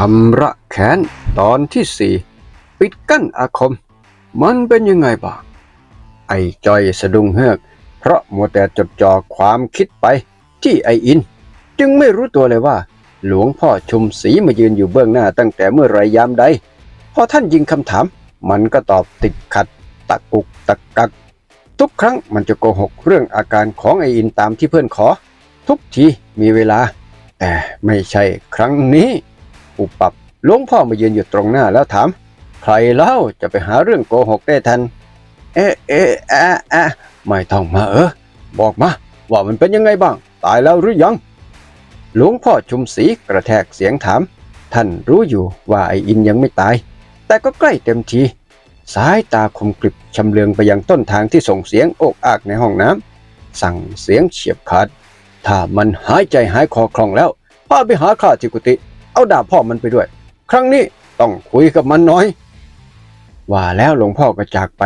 ชำระแค้นตอนที่สี่ปิดกั้นอาคม มันเป็นยังไงบ้างไอ้จอยสะดุ้งเฮือก เพราะมัวแต่จดจ่อความคิดไปที่ไออิน จึงไม่รู้ตัวเลยว่า หลวงพ่อชุมศรีมายืนอยู่เบื้องหน้าตั้งแต่เมื่อไรยามใดพอท่านยิงคำถาม มันก็ตอบติดขัด ตะกุกตะกัก ทุกครั้งมันจะโกหกเรื่องอาการของไออินตามที่เพื่อนขอ ทุกทีมีเวลา แต่ไม่ใช่ครั้งนี้ อุปปับหลวงพ่อมายืนอยู่ตรงหน้าแล้วถาม ใครเล่าจะไปหาเรื่องโกหกได้ทัน เอ๊ะเอ๊ะอะอะไม่ต้องมาเออ บอกมา ว่ามันเป็นยังไงบ้าง ตายแล้วหรือยัง หลวงพ่อชุมศรีกระแทกเสียงถาม ท่านรู้อยู่ว่าไออินยังไม่ตาย แต่ก็ใกล้เต็มที สายตาคมกริบชำเลืองไปยังต้นทางที่ส่งเสียงโอกอากในห้องน้ำสั่งเสียงเฉียบขาด ถ้ามันหายใจหายคอคล่องแล้วพาไปหาข้าที่กุฏิ เอาดาบพ่อมันไปด้วย ครั้งนี้ต้องคุยกับมันหน้อย ว่าแล้วหลวงพ่อก็จากไป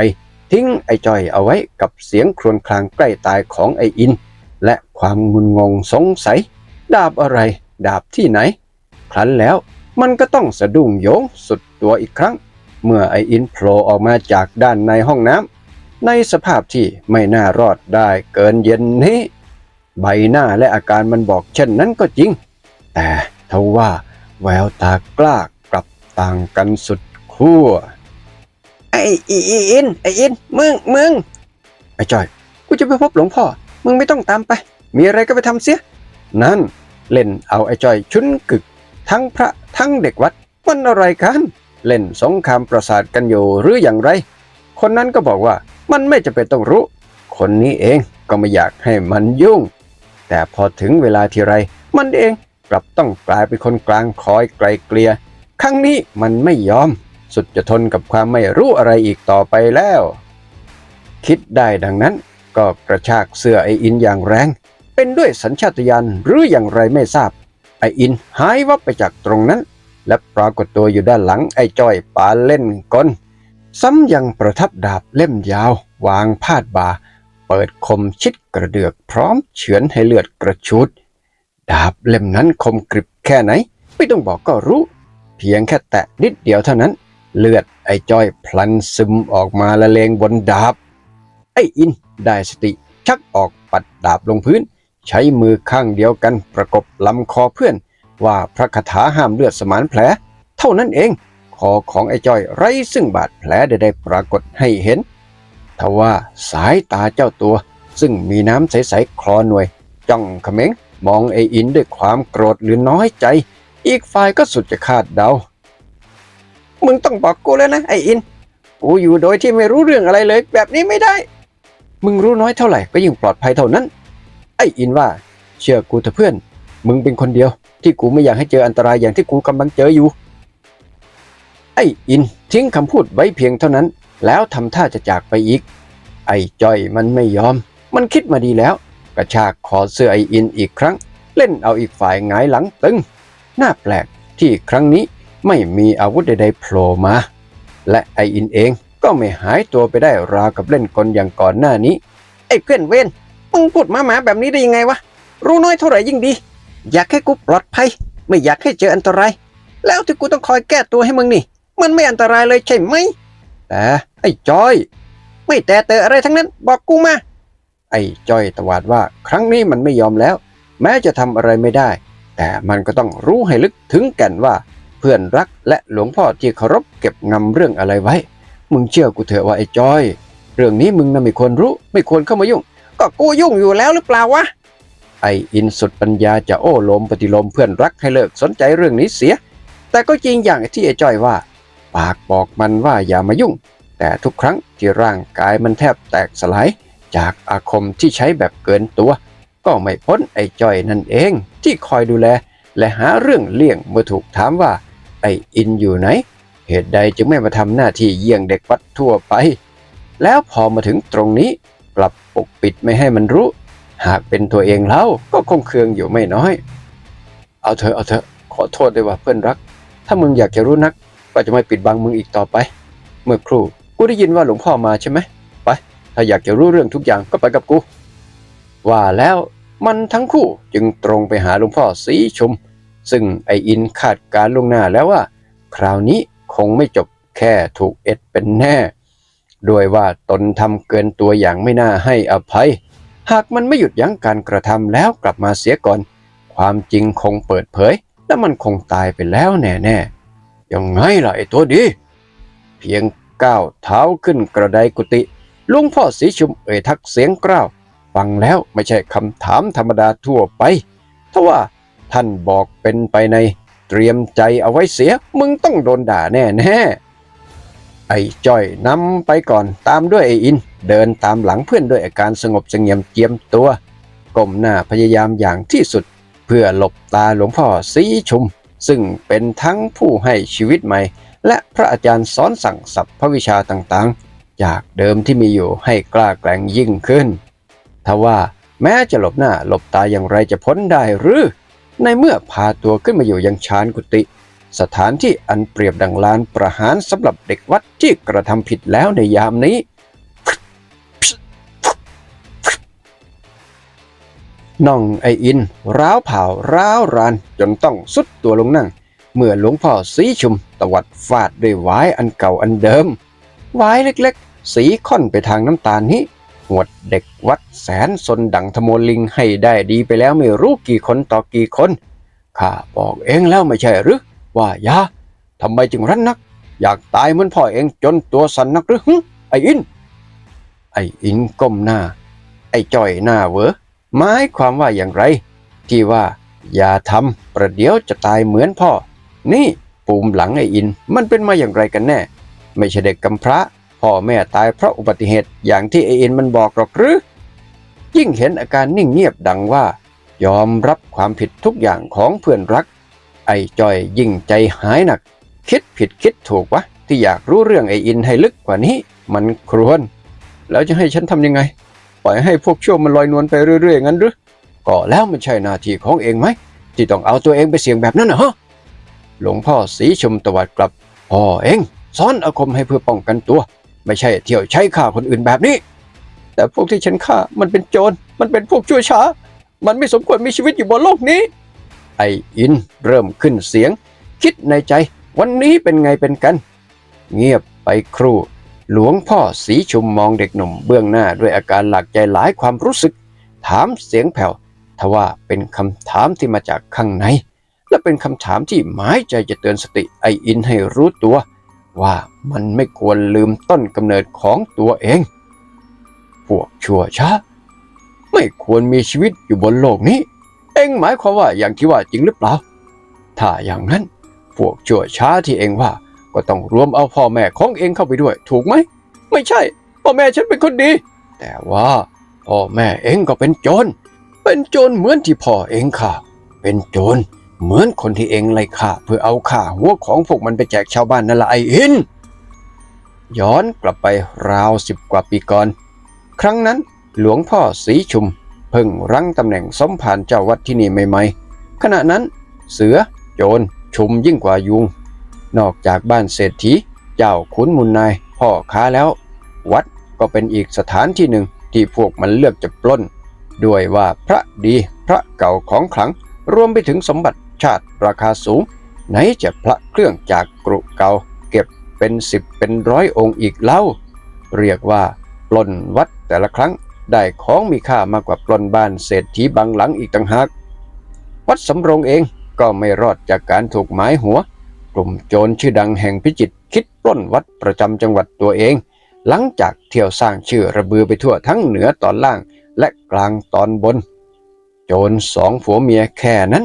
ทิ้งไอ้จอยเอาไว้กับเสียงครวญครางใกล้ตายของไอ้อิน และความงุนงงสงสัย ดาบอะไร ดาบที่ไหน ครั้นแล้วมันก็ต้องสะดุ้งโยงสุดตัวอีกครั้ง เมื่อไออินโผล่ออกมาจากด้านในห้องน้ำในสภาพที่ไม่น่ารอดได้เกินเย็นนี้ ใบหน้าและอาการมันบอกเช่นนั้นก็จริง แต่ทว่า แววตากล้ากลับต่างกันสุดขั้วไออินไออินมึงมึงไอจอยกูจะไปพบหลวงพ่อ มึงไม่ต้องตามไป มีอะไรก็ไปทำเสีย นั่นเล่นเอาไอจอยชุนกึก ทั้งพระทั้งเด็กวัดมันอะไรกัน เล่นสงครามประสาทกันอยู่หรืออย่างไร คนนั้นก็บอกว่ามันไม่จะเป็นต้องรู้ คนนี้เองก็ไม่อยากให้มันยุ่ง แต่พอถึงเวลาทีไร มันเอง กลับต้องกลายเป็นคนกลางคอยไกลเกลียครั้งนี้มันไม่ยอม สุดจะทนกับความไม่รู้อะไรอีกต่อไปแล้ว คิดได้ดังนั้นก็กระชากเสื้อไออินอย่างแรง เป็นด้วยสัญชาตญาณหรืออย่างไรไม่ทราบ ไออินหายวับไปจากตรงนั้น และปรากฏตัวอยู่ด้านหลังไอจ้อยปาเล่นกลซ้ำยังประทับดาบเล่มยาว วางพาดบ่าเปิดคมชิดกระเดือกพร้อมเฉือนให้เลือดกระชุด ดาบเล่มนั้นคมกริบแค่ไหน ไม่ต้องบอกก็รู้ เพียงแค่แตะนิดเดียวเท่านั้น เลือดไอ้จ้อยพลันซึมออกมาละเลงบนดาบ ไอ้อินได้สติชักออกปัดดาบลงพื้น ใช้มือข้างเดียวกันประกบลำคอเพื่อน ว่าพระคาถาห้ามเลือดสมานแผล เท่านั้นเอง คอของไอ้จ้อยไร้ซึ่งบาดแผลใดๆปรากฏให้เห็นทว่าสายตาเจ้าตัว ซึ่งมีน้ำใสๆคลอหน่วย จ้องเขม็ง มองไอ้อินด้วยความโกรธหรือน้อยใจ อีกฝ่ายก็สุดจะคาดเดา มึงต้องบอกกูแล้วนะไอ้อิน กูอยู่โดยที่ไม่รู้เรื่องอะไรเลย แบบนี้ไม่ได้ มึงรู้น้อยเท่าไหร่ก็ยิ่งปลอดภัยเท่านั้น ไอ้อินว่า เชื่อกูเถอะเพื่อน มึงเป็นคนเดียว ที่กูไม่อยากให้เจออันตรายอย่างที่กูกำลังเจออยู่ ไอ้อินทิ้งคำพูดไว้เพียงเท่านั้น แล้วทำท่าจะจากไปอีก ไอ้จ้อยมันไม่ยอม มันคิดมาดีแล้ว กระชากคอเสื้อไออินอีกครั้ง เล่นเอาอีกฝ่ายหงายหลังตึง น่าแปลกที่ครั้งนี้ไม่มีอาวุธใดๆโผล่มา และไออินเองก็ไม่หายตัวไปได้ราวกับเล่นกลอย่างก่อนหน้านี้ ไอ้เพื่อนเวนมึงพูดมาหมาแบบนี้ได้ยังไงวะ รู้น้อยเท่าไหร่ยิ่งดี อยากให้กูปลอดภัย ไม่อยากให้เจออันตราย แล้วที่กูต้องคอยแก้ตัวให้มึงนี่ มันไม่อันตรายเลยใช่ไหม แต่ไอ้จอย ไม่แต่เตออะไรทั้งนั้น บอกกูมา ไอ้จ้อยตวาดว่าครั้งนี้มันไม่ยอมแล้ว แม้จะทำอะไรไม่ได้ แต่มันก็ต้องรู้ให้ลึกถึงแก่นว่า เพื่อนรักและหลวงพ่อที่เคารพเก็บงำเรื่องอะไรไว้ มึงเชื่อกูเถอะว่าไอ้จ้อย เรื่องนี้มึงน่ะไม่ควรรู้ ไม่ควรเข้ามายุ่ง ก็กูยุ่งอยู่แล้วหรือเปล่าวะไออินสุดปัญญาจะโอ้ลมปฏิลมเพื่อนรักให้เลิกสนใจเรื่องนี้เสีย แต่ก็จริงอย่างที่ไอ้จ้อยว่า ปากบอกมันว่าอย่ามายุ่ง แต่ทุกครั้งที่ร่างกายมันแทบแตกสลาย จากอาคมที่ใช้แบบเกินตัว ก็ไม่พ้นไอ้จ้อยนั่นเองที่คอยดูแล และหาเรื่องเลี่ยงเมื่อถูกถามว่าไอ้อินอยู่ไหน เหตุใดจึงไม่มาทำหน้าที่เยี่ยงเด็กวัดทั่วไป แล้วพอมาถึงตรงนี้กลับปกปิดไม่ให้มันรู้ หากเป็นตัวเองแล้วก็คงเคืองอยู่ไม่น้อย เอาเถอะเอาเถอะขอโทษด้วยว่าเพื่อนรัก ถ้ามึงอยากจะรู้นัก ก็จะไม่ปิดบังมึงอีกต่อไป เมื่อครู่กูได้ยินว่าหลวงพ่อมาใช่ไหมาอยากจะรู้เรื่องทุกอย่างก็ไปกับกู ว่าแล้วมันทั้งคู่จึงตรงไปหาหลวงพ่อสีชม ซึ่งไออินคาดการล่วงหน้าแล้วว่า คราวนี้คงไม่จบแค่ถูกเอ็ดเป็นแน่ด้วยว่าตนทำเกินตัวอย่างไม่น่าให้อภัย หากมันไม่หยุดยั้งการกระทำแล้วกลับมาเสียก่อน ความจริงคงเปิดเผย และมันคงตายไปแล้วแน่ๆยังไงล่ะไอ้ตัวดี เพียงก้าวเท้าขึ้นกระไดกุฏิ ลุงพ่อสีชุมเอ่ยทักเสียงกล้าว ฟังแล้วไม่ใช่คำถามธรรมดาทั่วไปทว่าท่านบอกเป็นไปในเตรียมใจเอาไว้เสีย มึงต้องโดนด่าแน่แน่ไอ้จ้อยนำไปก่อนตามด้วยไอ้อิน เดินตามหลังเพื่อนด้วยอาการสงบเสงี่ยมเจียมตัวก้มหน้าพยายามอย่างที่สุด เพื่อหลบตาหลวงพ่อสีชุม ซึ่งเป็นทั้งผู้ให้ชีวิตใหม่ และพระอาจารย์สอนสั่งสัพพวิชาต่างๆ จากเดิมที่มีอยู่ให้กล้าแกร่งยิ่งขึ้น ทว่าแม้จะหลบหน้าหลบตาอย่างไรจะพ้นได้หรือ ในเมื่อพาตัวขึ้นมาอยู่ยังชานกุฏิสถานที่อันเปรียบดังลานประหารสำหรับเด็กวัดที่กระทำผิดแล้วในยามนี้น่องไออิน ร้าวเผาร้าวรานจนต้องสุดตัวลงนั่ง เมื่อหลวงพ่อสีชุมตวัดฟาดด้วยวายอันเก่าอันเดิมวายเล็ก สีค่อนไปทางน้ำตาลนี้หวดเด็กวัดแสนสนดังธโมลิงให้ได้ดีไปแล้วไม่รู้กี่คนต่อกี่คน ข้าบอกเองแล้วไม่ใช่หรือว่ายาทำไมจึงรั้นนัก อยากตายเหมือนพ่อเองจนตัวสั่นนักหรือหึไอ้อิน ไอ้อินก้มหน้า ไอ้จ้อยหน้าเวอหมายความว่าอย่างไร ที่ว่า อย่าทำประเดี๋ยวจะตายเหมือนพ่อ นี่ ปูมหลังไอ้อินมันเป็นมาอย่างไรกันแน่ ไม่ใช่เด็กกำพร้า พ่อแม่ตายเพราะอุบัติเหตุอย่างที่ไอ้อินมันบอกหรอกหรือ ยิ่งเห็นอาการนิ่งเงียบดังว่า ยอมรับความผิดทุกอย่างของเพื่อนรัก ไอ้จอยยิ่งใจหายหนัก คิดผิดคิดถูกวะ ที่อยากรู้เรื่องไออินให้ลึกกว่านี้ มันครวญแล้วจะให้ฉันทำยังไง ปล่อยให้พวกชั่วมันลอยนวลไปเรื่อยๆงั้นหรือก็แล้วมันใช่หน้าที่ของเองไหมที่ต้องเอาตัวเองไปเสี่ยงแบบนั้นนะฮะหลวงพ่อสีชมตวัดกลับพ่อเองสอนอาคมให้เพื่อป้องกันตัว ไม่ใช่เที่ยวใช้ฆ่าคนอื่นแบบนี้ แต่พวกที่ฉันฆ่ามันเป็นโจร มันเป็นพวกชั่วช้า มันไม่สมควรมีชีวิตอยู่บนโลกนี้ ไออินเริ่มขึ้นเสียง คิดในใจ วันนี้เป็นไงเป็นกัน เงียบไปครู่ หลวงพ่อสีชุมมองเด็กหนุ่มเบื้องหน้าด้วยอาการหลักใจหลายความรู้สึก ถามเสียงแผ่วทว่าเป็นคำถามที่มาจากข้างใน และเป็นคำถามที่หมายใจจะเตือนสติไออินให้รู้ตัว ว่า มันไม่ควรลืมต้นกำเนิดของตัวเอง พวกชั่วช้า ไม่ควรมีชีวิตอยู่บนโลกนี้ เองหมายความว่าอย่างที่ว่าจริงหรือเปล่า ถ้าอย่างนั้น พวกชั่วช้าที่เองว่า ก็ต้องรวมเอาพ่อแม่ของเองเข้าไปด้วย ถูกไหม ไม่ใช่ พ่อแม่ฉันเป็นคนดี แต่ว่าพ่อแม่เองก็เป็นโจร เป็นโจรเหมือนที่พ่อเองค่ะ เป็นโจรเหมือนคนที่เองไล่ฆ่าเพื่อเอาข่าหัวของพวกมันไปแจกชาวบ้านนั่นละไออิน ย้อนกลับไปราวสิบกว่าปีก่อน ครั้งนั้นหลวงพ่อสีชุม เพิ่งรั้งตำแหน่งสมภารเจ้าวัดที่นี่ใหม่ๆ ขณะนั้นเสือโจรชุมยิ่งกว่ายุง นอกจากบ้านเศรษฐีเจ้าขุนมุนนายพ่อค้าแล้ว วัดก็เป็นอีกสถานที่หนึ่งที่พวกมันเลือกจะปล้น ด้วยว่าพระดีพระเก่าของขลังรวมไปถึงสมบัติชาติราคาสูง ไหนจะพระเครื่องจากกรุเก่า เป็นสิบเป็นร้อยองค์อีกเล่า เรียกว่าปล้นวัดแต่ละครั้งได้ของมีค่ามากกว่าปล้นบ้านเศรษฐีบางหลังอีกต่างหาก วัดสำโรงเองก็ไม่รอดจากการถูกหมายหัว กลุ่มโจรชื่อดังแห่งพิจิตคิดปล้นวัดประจำจังหวัดตัวเอง หลังจากเที่ยวสร้างชื่อระเบือไปทั่วทั้งเหนือตอนล่างและกลางตอนบน โจรสองผัวเมียแค่นั้น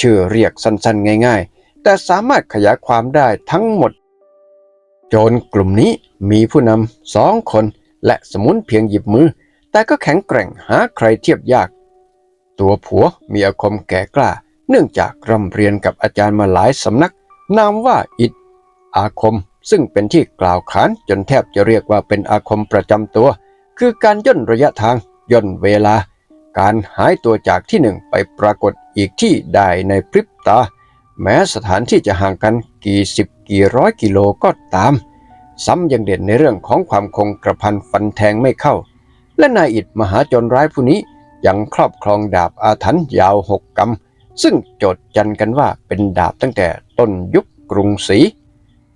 ชื่อเรียกสั้นๆง่าย ๆ แต่สามารถขยายความได้ทั้งหมด จรกลุ่มนี้มีผู้นำสองคนและสมุนเพียงหยิบมือ แต่ก็แข็งแกร่งหาใครเทียบยาก ตัวผัวมีอาคมแก่กล้า เนื่องจากร่ำเรียนกับอาจารย์มาหลายสำนัก นามว่าอิดอาคมซึ่งเป็นที่กล่าวขานจนแทบจะเรียกว่าเป็นอาคมประจำตัว คือการย่นระยะทางย่นเวลา การหายตัวจากที่หนึ่งไปปรากฏอีกที่ได้ในพริบตา แม้สถานที่จะห่างกันกี่สิบ กี่ร้อยกิโลก็ตาม ซ้ำยังเด่นในเรื่องของความคงกระพันฟันแทงไม่เข้า และนายอิดมหาจรร้ายผู้นี้ยังครอบครองดาบอาถรรพ์ยาวหกกำซึ่งโจทย์จันกันว่าเป็นดาบตั้งแต่ต้นยุคกรุงศรี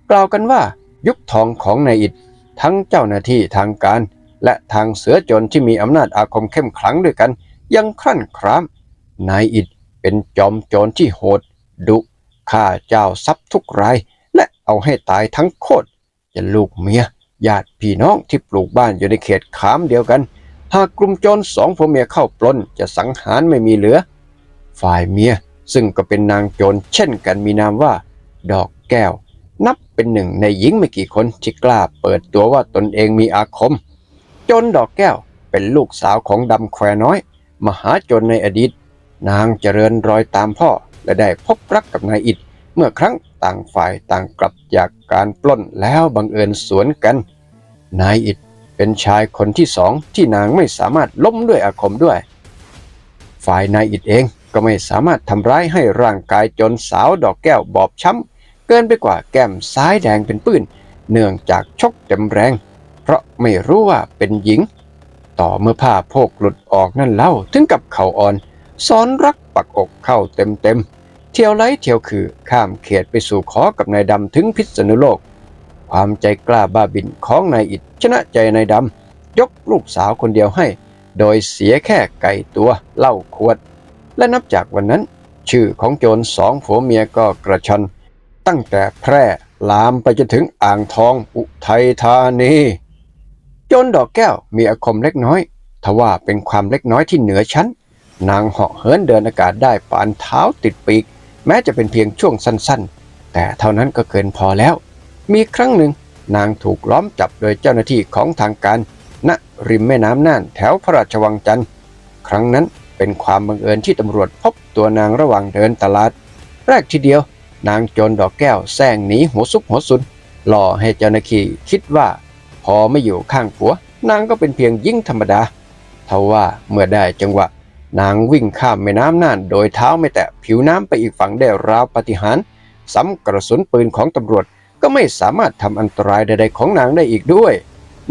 กล่าวกันว่ายุคทองของนายอิฐทั้งเจ้าหน้าที่ทางการ และทางเสือโจรที่มีอำนาจอาคมเข้มขลังด้วยกัน ยังครั่นครามนายอิฐเป็นจอมโจรที่โหด ดุฆ่าเจ้าทรัพย์ทุกราย เอาให้ตายทั้งโคตรจะลูกเมียญาติพี่น้องที่ปลูกบ้านอยู่ในเขตขามเดียวกัน หากกลุ่มโจรสองผัวเมียเข้าปล้นจะสังหารไม่มีเหลือ ฝ่ายเมียซึ่งก็เป็นนางโจรเช่นกันมีนามว่า ดอกแก้ว นับเป็นหนึ่งในหญิงไม่กี่คนที่กล้าเปิดตัวว่าตนเองมีอาคมโจรดอกแก้วเป็นลูกสาวของดำแควน้อย มหาโจรในอดีต นางเจริญรอยตามพ่อและได้พบรักกับนายอิด เมื่อครั้งต่างฝ่ายต่างกลับจากการปล้นแล้วบังเอิญสวนกัน นายอิดเป็นชายคนที่สองที่นางไม่สามารถล้มด้วยอาคมด้วย ฝ่ายนายอิดเองก็ไม่สามารถทำร้ายให้ร่างกายจนสาวดอกแก้วบอบช้ำเกินไปกว่าแก้มซ้ายแดงเป็นปื้น เนื่องจากชกเต็มแรง เพราะไม่รู้ว่าเป็นหญิง ต่อเมื่อผ้าโพกหลุดออกนั่นเล่าถึงกับเข่าอ่อนซ้อนรักปักอกเข้าเต็มๆ ที่ยวไล่เที่ยวคือข้ามเขตไปสู่ขอกับนายดำถึงพิษณุโลก ความใจกล้าบ้าบินของนายอิดชนะใจนายดำยกลูกสาวคนเดียวให้ โดยเสียแค่ไก่ตัวเหล้าขวด และนับจากวันนั้น ชื่อของโจรสองผัวเมียก็กระชอนตั้งแต่แพร่ลามไปจนถึงอ่างทองอุทัยธานีโจรดอกแก้วมีอาคมเล็กน้อยทว่าเป็นความเล็กน้อยที่เหนือชั้น นางเหาะเหินเดินอากาศได้ปานเท้าติดปีก แม้จะเป็นเพียงช่วงสั้นๆ แต่เท่านั้นก็เกินพอแล้ว มีครั้งหนึ่งนางถูกล้อมจับโดยเจ้าหน้าที่ของทางการณริมแม่น้ำน่านแถวพระราชวังจันทร์ ครั้งนั้นเป็นความบังเอิญที่ตำรวจพบตัวนางระหว่างเดินตลาด แรกทีเดียว นางโจรดอกแก้วแซงหนีหัวซุกหัวซุนหล่อให้เจ้าหน้าที่คิดว่า พอไม่อยู่ข้างผัว นางก็เป็นเพียงยิ่งธรรมดาทว่าเมื่อได้จังหวะ นางวิ่งข้ามแม่น้ำน่านโดยเท้าไม่แตะผิวน้ำไปอีกฝั่งได้ราวปฏิหารซ้ำกระสุนปืนของตำรวจก็ไม่สามารถทำอันตรายใดๆของนางได้อีกด้วย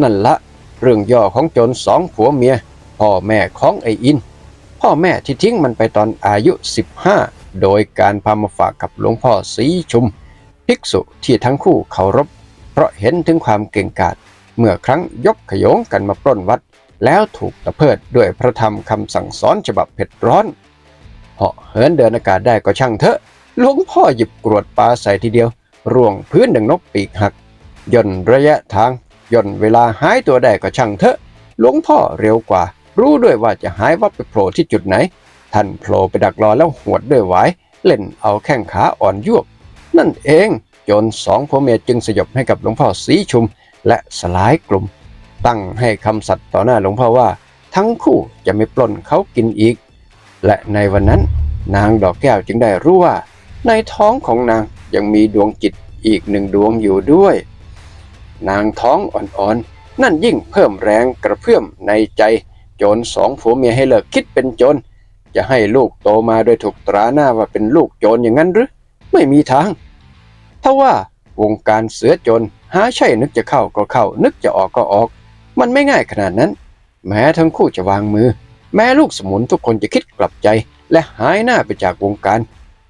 นั่นละเรื่องย่อของโจรสองผัวเมีย พ่อแม่ของไออิน พ่อแม่ที่ทิ้งมันไปตอนอายุ 15 โดยการพามาฝากกับหลวงพ่อศรีชุม ภิกษุที่ทั้งคู่เคารพ เพราะเห็นถึงความเก่งกาจเมื่อครั้งยกขโยงกันมาปล้นวัด แล้วถูกตะเพิดด้วยพระธรรมคำสั่งสอนฉบับเผ็ดร้อนเหาะเหินเดินอากาศได้ก็ช่างเถอะหลวงพ่อหยิบกรวดปลาใส่ทีเดียว ร่วงพื้นดังนกปีกหัก ย่นระยะทาง ย่นเวลาหายตัวได้ก็ช่างเถอะ หลวงพ่อเร็วกว่า รู้ด้วยว่าจะหายวับไปโผล่ที่จุดไหน ท่านโผล่ไปดักรอแล้วหวดด้วยหวายเล่นเอาแข้งขาอ่อนยวบนั่นเองโจนสองผัวเมียจึงสยบให้กับหลวงพ่อสีชุม และสลายกลุ่ม ตั้งให้คำสัตย์ต่อหน้าหลวงพ่อว่า ทั้งคู่จะไม่ปล้นเขากินอีก และในวันนั้นนางดอกแก้วจึงได้รู้ว่า ในท้องของนางยังมีดวงจิตอีกหนึ่งดวงอยู่ด้วย นางท้องอ่อนๆ นั่นยิ่งเพิ่มแรงกระเพื่อมในใจโจรสองผัวเมียให้เลิกคิดเป็นโจรจะให้ลูกโตมาโดยถูกตราหน้าว่าเป็นลูกโจรอย่างนั้นหรือ ไม่มีทางถ้าว่าวงการเสือโจรหาใช่นึกจะเข้าก็เข้า นึกจะออกก็ออก มันไม่ง่ายขนาดนั้น แม้ทั้งคู่จะวางมือ แม้ลูกสมุนทุกคนจะคิดกลับใจ และหายหน้าไปจากวงการ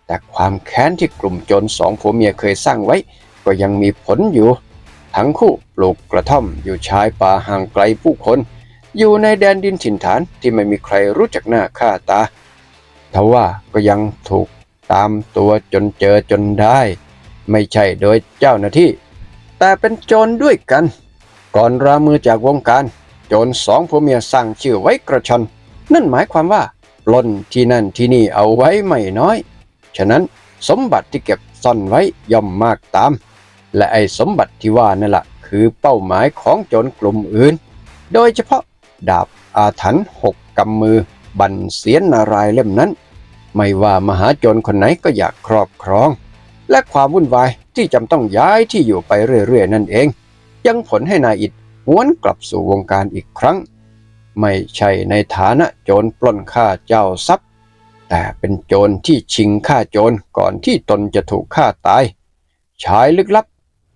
แต่ความแค้นที่กลุ่มโจรสองผัวเมียเคยสร้างไว้ ก็ยังมีผลอยู่ ทั้งคู่ปลูกกระท่อมอยู่ชายป่าห่างไกลผู้คน อยู่ในแดนดินถิ่นฐานที่ไม่มีใครรู้จักหน้าค่าตาทว่าก็ยังถูกตามตัวจนเจอจนได้ ไม่ใช่โดยเจ้าหน้าที่ แต่เป็นโจรด้วยกัน ก่อนรามือจากวงการ โจรสองผัวเมียสั่งชื่อไว้กระชอนนั่นหมายความว่าปล้นที่นั่นที่นี่เอาไว้ไม่น้อย ฉะนั้นสมบัติที่เก็บซ่อนไว้ย่อมมากตาม และไอ้สมบัติที่ว่านั่นแหละคือเป้าหมายของโจรกลุ่มอื่น โดยเฉพาะดาบอาถรรพ์หกกำมือ บันเสียนนารายเล่มนั้น ไม่ว่ามหาโจรคนไหนก็อยากครอบครอง และความวุ่นวายที่จำต้องย้ายที่อยู่ไปเรื่อยๆนั่นเอง ยังผลให้นายอิดหวนกลับสู่วงการอีกครั้ง ไม่ใช่ในฐานะโจรปล้นฆ่าเจ้าทรัพย์ แต่เป็นโจรที่ชิงฆ่าโจรก่อนที่ตนจะถูกฆ่าตาย ชายลึกลับ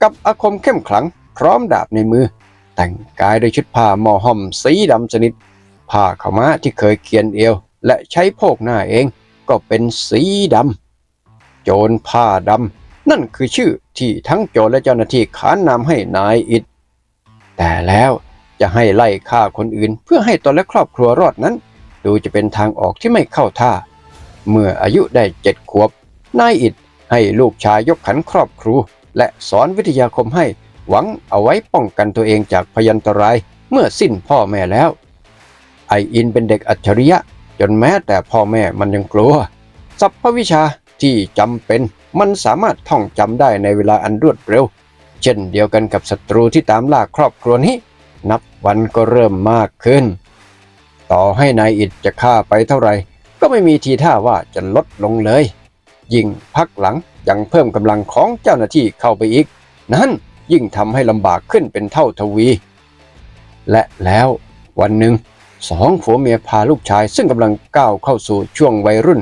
กับอาคมเข้มขลัง พร้อมดาบในมือ แต่งกายด้วยชุดผ้าหมอห่อมสีดำสนิทผ้าขาวม้าที่เคยเคียนเอว และใช้โพกหน้าเองก็เป็นสีดำโจรผ้าดำ นั่นคือชื่อที่ทั้งโจรและเจ้าหน้าที่ขานนามให้นายอิดแต่แล้วจะให้ไล่ฆ่าคนอื่น เพื่อให้ตนและครอบครัวรอดนั้น ดูจะเป็นทางออกที่ไม่เข้าท่า เมื่ออายุได้เจ็ดขวบ นายอิดให้ลูกชายยกขันครอบครูและสอนวิทยาคมให้หวังเอาไว้ป้องกันตัวเองจากพยันตรายเมื่อสิ้นพ่อแม่แล้ว ไออินเป็นเด็กอัจฉริยะ จนแม้แต่พ่อแม่มันยังกลัวสัพพวิชาที่จำเป็น มันสามารถท่องจำได้ในเวลาอันรวดเร็ว เช่นเดียวกันกับศัตรูที่ตามล่าครอบครัวนี้ นับวันก็เริ่มมากขึ้น ต่อให้นายอิดจะฆ่าไปเท่าไหร่ก็ไม่มีทีท่าว่าจะลดลงเลย ยิ่งพักหลังยังเพิ่มกำลังของเจ้าหน้าที่เข้าไปอีก นั้นยิ่งทำให้ลำบากขึ้นเป็นเท่าทวี และแล้ววันหนึ่งสองผัวเมียพาลูกชายซึ่งกำลังก้าวเข้าสู่ช่วงวัยรุ่น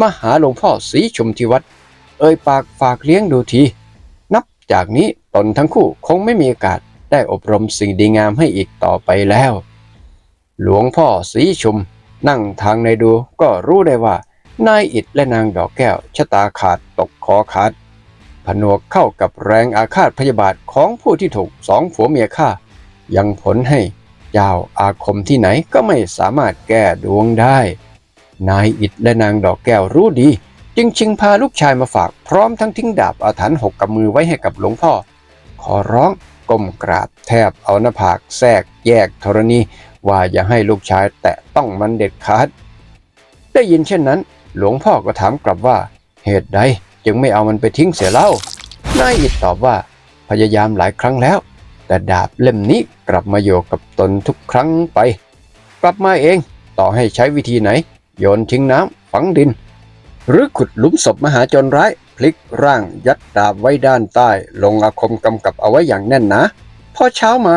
มาหาหลวงพ่อสีชมที่วัด เอ่ยปากฝากเลี้ยงดูที นับจากนี้ตนทั้งคู่คงไม่มีโอกาสได้อบรมสิ่งดีงามให้อีกต่อไปแล้ว หลวงพ่อสีชุม นั่งทางในดูก็รู้ได้ว่า นายอิดและนางดอกแก้วชะตาขาดตกคอขาดผนวกเข้ากับแรงอาฆาตพยาบาทของผู้ที่ถูกสองผัวเมียฆ่า ยังผลให้ยาวอาคมที่ไหนก็ไม่สามารถแก้ดวงได้ นายอิดและนางดอกแก้วรู้ดี จึงชิงพาลูกชายมาฝากพร้อมทั้งทิ้งดาบอาถรรพ์หกกับมือไว้ให้กับหลวงพ่อ ขอร้องก้มกราบแทบเอาหน้าผากแทรกแยกธรณี ว่าอย่าให้ลูกชายแตะต้องมันเด็ดขาด ได้ยินเช่นนั้น หลวงพ่อก็ถามกลับว่า เหตุใดจึงไม่เอามันไปทิ้งเสียเล่านายอิดตอบว่าพยายามหลายครั้งแล้ว แต่ดาบเล่มนี้กลับมาโยกกับตนทุกครั้งไป กลับมาเองต่อให้ใช้วิธีไหน โยนทิ้งน้ำฝังดิน หรือขุดหลุมศพมหาจรร้าย พลิกร่างยัดดาบไว้ด้านใต้ ลงอาคมกำกับเอาไว้อย่างแน่นหนาพอเช้ามา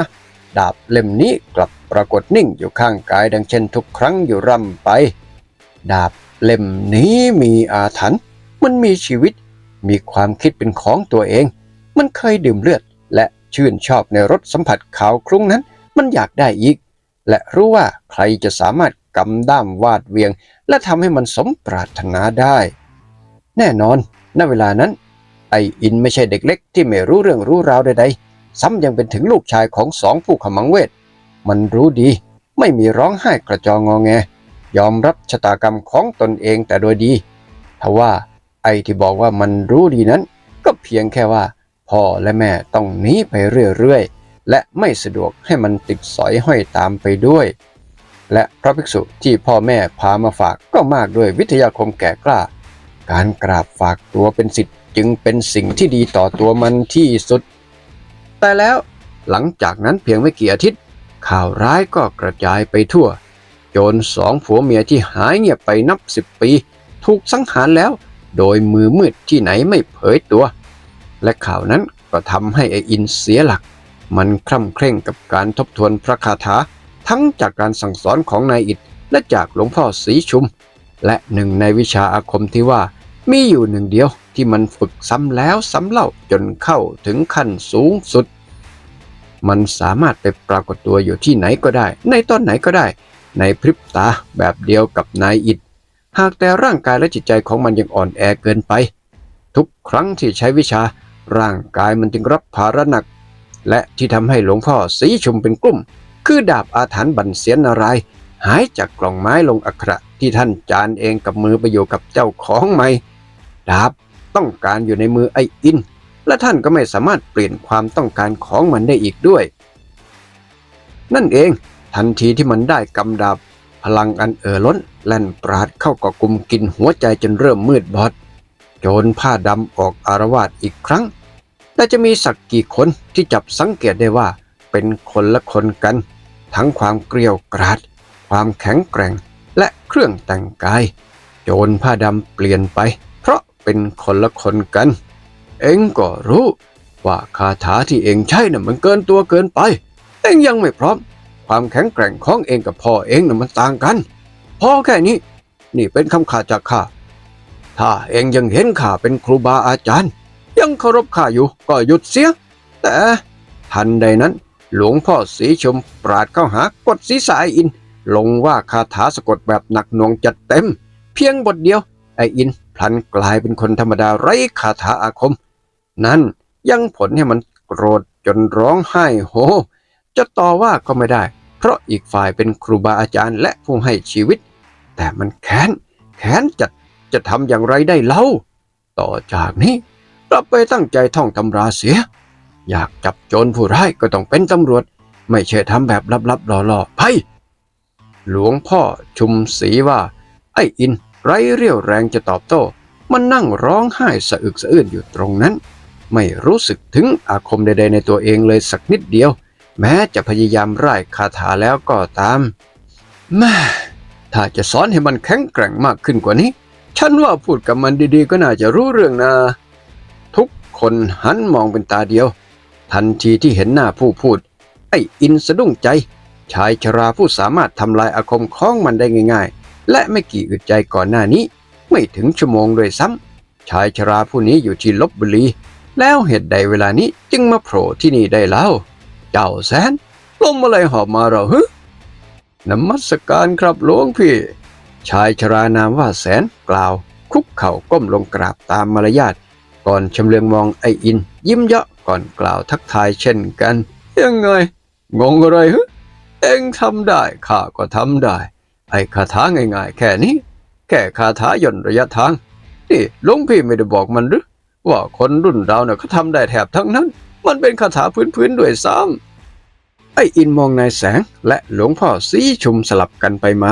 ดาบเล่มนี้กลับปรากฏนิ่งอยู่ข้างกายดังเช่นทุกครั้งอยู่ร่ำไป ดาบเล่มนี้มีอาถรรพ์มันมีชีวิต มีความคิดเป็นของตัวเอง มันเคยดื่มเลือด และชื่นชอบในรสสัมผัสขาวคลุ้งนั้น มันอยากได้อีก และรู้ว่าใครจะสามารถกำด้ามวาดเวียง และทำให้มันสมปรารถนาได้ แน่นอน ณ เวลานั้น ไออินไม่ใช่เด็กเล็กที่ไม่รู้เรื่องรู้ราวใดๆ ซ้ำยังเป็นถึงลูกชายของสองผู้ขมังเวท มันรู้ดี ไม่มีร้องไห้กระจองงอแง ยอมรับชะตากรรมของตนเองแต่โดยดีทว่าไอที่บอกว่ามันรู้ดีนั้น ก็เพียงแค่ว่า พ่อและแม่ต้องหนีไปเรื่อยๆ และไม่สะดวกให้มันติดสอยห้อยตามไปด้วย และพระภิกษุที่พ่อแม่พามาฝากก็มากด้วยวิทยาคมแก่กล้า การกราบฝากตัวเป็นสิทธิ์จึงเป็นสิ่งที่ดีต่อตัวมันที่สุด แต่แล้วหลังจากนั้นเพียงไม่กี่อาทิตย์ ข่าวร้ายก็กระจายไปทั่ว โจรสองผัวเมียที่หายเงียบไปนับสิบปี ถูกสังหารแล้ว โดยมือมืดที่ไหนไม่เผยตัว และข่าวนั้นก็ทำให้ไออินเสียหลัก มันคร่ำเคร่งกับการทบทวนพระคาถา ทั้งจากการสั่งสอนของนายอิดและจากหลวงพ่อสีชุม และหนึ่งในวิชาอาคมที่ว่า มีอยู่หนึ่งเดียวที่มันฝึกซ้ำแล้วซ้ำเล่าจนเข้าถึงขั้นสูงสุด มันสามารถไปปรากฏตัวอยู่ที่ไหนก็ได้ ในตอนไหนก็ได้ ในพริบตาแบบเดียวกับนายอิดหากแต่ร่างกายและจิตใจของมันยังอ่อนแอเกินไป ทุกครั้งที่ใช้วิชาร่างกายมันจึงรับภาระหนัก และที่ทำให้หลวงพ่อสีชุมเป็นกลุ่ม คือดาบอาถรรพ์บันเสียนนารายหายจากกล่องไม้ลงอักขระที่ท่านจานเองกับมือไปอยู่กับเจ้าของใหม่ดาบต้องการอยู่ในมือไออิน และท่านก็ไม่สามารถเปลี่ยนความต้องการของมันได้อีกด้วย นั่นเองทันทีที่มันได้กำดาบพลังอันเอ่อล้น แล่นปราดเข้าก่อกลุมกินหัวใจจนเริ่มมืดบอด โจรผ้าดำออกอารวาสอีกครั้ง แต่จะมีสักกี่คนที่จับสังเกตได้ว่าเป็นคนละคนกัน ทั้งความเกลียวกราด ความแข็งแกร่ง และเครื่องแต่งกาย โจรผ้าดำเปลี่ยนไป เพราะเป็นคนละคนกัน เองก็รู้ว่าคาถาที่เองใช้น่ะมันเกินตัวเกินไป เองยังไม่พร้อม ความแข็งแกร่งของเองกับพ่อเองน่ะมันต่างกันพอแค่นี้ นี่เป็นคำขาดจากข้าถ้าเองยังเห็นข้าเป็นครูบาอาจารย์ ยังเคารพข้าอยู่ก็หยุดเสีย แต่ทันใดนั้น หลวงพ่อสีชมปราดเข้าหากดศีรษะไออิน ลงว่าคาถาสะกดแบบหนักหน่วงจัดเต็ม เพียงบทเดียว ไออินพลันกลายเป็นคนธรรมดาไร้คาถาอาคม นั่นยังผลให้มันโกรธจนร้องไห้โฮ จะต่อว่าก็ไม่ได้ เพราะอีกฝ่ายเป็นครูบาอาจารย์และผู้ให้ชีวิต แต่มันแค้น แค้นจัดจะทำอย่างไรได้เล่า ต่อจากนี้กลับไปตั้งใจท่องตำราเสีย อยากจับโจรผู้ร้ายก็ต้องเป็นตำรวจ ไม่ใช่ทำแบบลับๆหล่อๆไปหลวงพ่อชุมศรีว่า ไอ้อิน ไรเรี่ยวแรงจะตอบโต้ มันนั่งร้องไห้สะอึกสะอื้นอยู่ตรงนั้น ไม่รู้สึกถึงอาคมใดๆในตัวเองเลยสักนิดเดียว แม้จะพยายามร่ายคาถาแล้วก็ตามแม่ถ้าจะสอนให้มันแข็งแกร่งมากขึ้นกว่านี้ ฉันว่าพูดกับมันดีๆ ก็น่าจะรู้เรื่องนะ ทุกคนหันมองเป็นตาเดียว ทันทีที่เห็นหน้าผู้พูด ไอ้อินสะดุ้งใจ ชายชราผู้สามารถทำลายอาคมของมันได้ง่าย ๆ และไม่กี่อึดใจก่อนหน้านี้ ไม่ถึงชั่วโมงด้วยซ้ำชายชราผู้นี้อยู่ที่ลบบุรี แล้วเหตุใดเวลานี้จึงมาโผล่ที่นี่ได้แล้วเจ้าแสนลมอะไรหอบมาเราฮึนมัสการครับหลวงพี่ ชายชรานามว่าแสนกล่าว คุกเข่าก้มลงกราบตามมารยาท ก่อนชำเลืองมองไออิน ยิ้มเยาะก่อนกล่าวทักทายเช่นกัน ยังไง งงอะไรฮึเองทำได้ข้าก็ทำได้ ไอคาถาง่ายๆ แค่นี้ แค่คาถาย่นระยะทาง นี่หลวงพี่ไม่ได้บอกมันหรือว่าคนรุ่นเราเนี่ยเขาทำได้แถบทั้งนั้น มันเป็นคาถาพื้นๆด้วยซ้ำไออินมองนายแสงและหลวงพ่อสีชุมสลับกันไปมา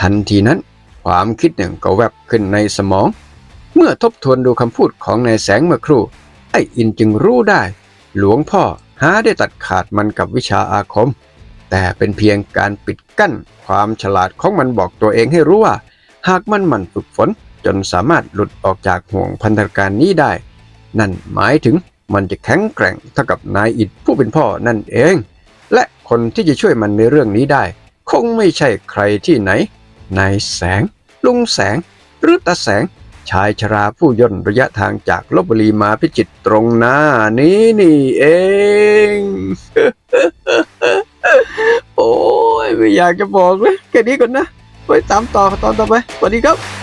ทันทีนั้น ความคิดหนึ่งก็แวบขึ้นในสมอง เมื่อทบทวนดูคำพูดของนายแสงเมื่อครู่ ไอ้อินจึงรู้ได้ หลวงพ่อหาได้ตัดขาดมันกับวิชาอาคม แต่เป็นเพียงการปิดกั้น ความฉลาดของมันบอกตัวเองให้รู้ว่า หากมันหมั่นฝึกฝนจนสามารถหลุดออกจากห่วงพันธการนี้ได้ นั่นหมายถึงมันจะแข็งแกร่งเท่ากับนายอิดผู้เป็นพ่อนั่นเอง และคนที่จะช่วยมันในเรื่องนี้ได้ คงไม่ใช่ใครที่ไหน นายแสง ลุงแสง หรือตาแสง ชายชราผู้ย่นระยะทางจากลบบุรีมาพิจิตตรงหน้านี้นี่เอง โอ้ยไม่อยากจะบอกเลยแค่นี้ก่อนนะ ไปตามต่อตอนต่อไปสวัสดีครับ